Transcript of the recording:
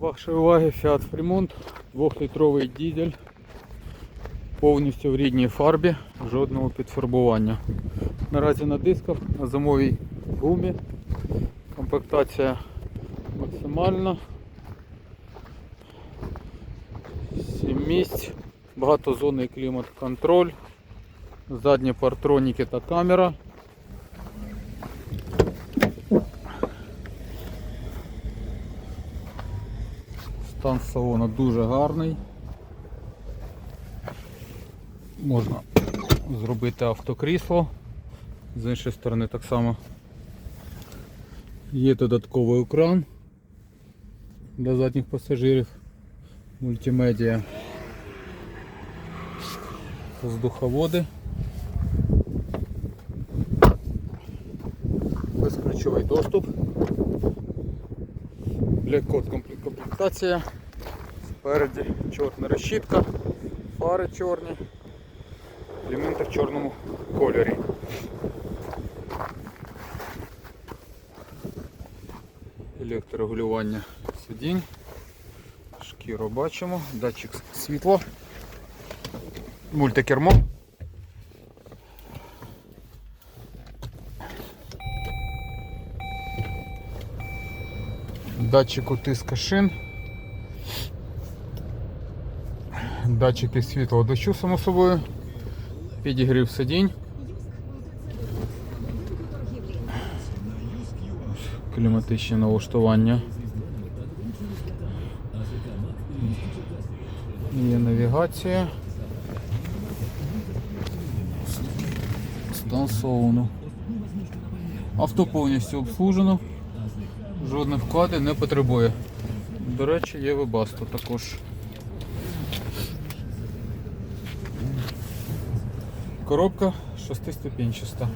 До вашої уваги Fiat Fremont, 2-літровий дізель, повністю в рідній фарбі, жодного підфарбування. Наразі на дисках, на зимовій гумі, комплектація максимальна. 7 місць, багатозонний клімат-контроль, задні партроніки та камера. Стан салону дуже гарний. Можна зробити автокрісло. З іншої сторони так само є додатковий екран для задніх пасажирів. Мультимедіа. Воздуховоди. Безключовий доступ. Блеккод комплектація. Спереді чорна решітка, фари чорні, елементи в чорному кольорі. Електрорегулювання сидінь, шкіру бачимо, датчик світла, мультикермо. Датчик утиска шин. Датчики світлого дощу, само собою. Підігрів сидінь. Кліматичні налаштування. Є навігація. Стан салону. Авто повністю обслужено. Жодних вклади не потребує. До речі, є вебасто також. Коробка шестиступінчаста.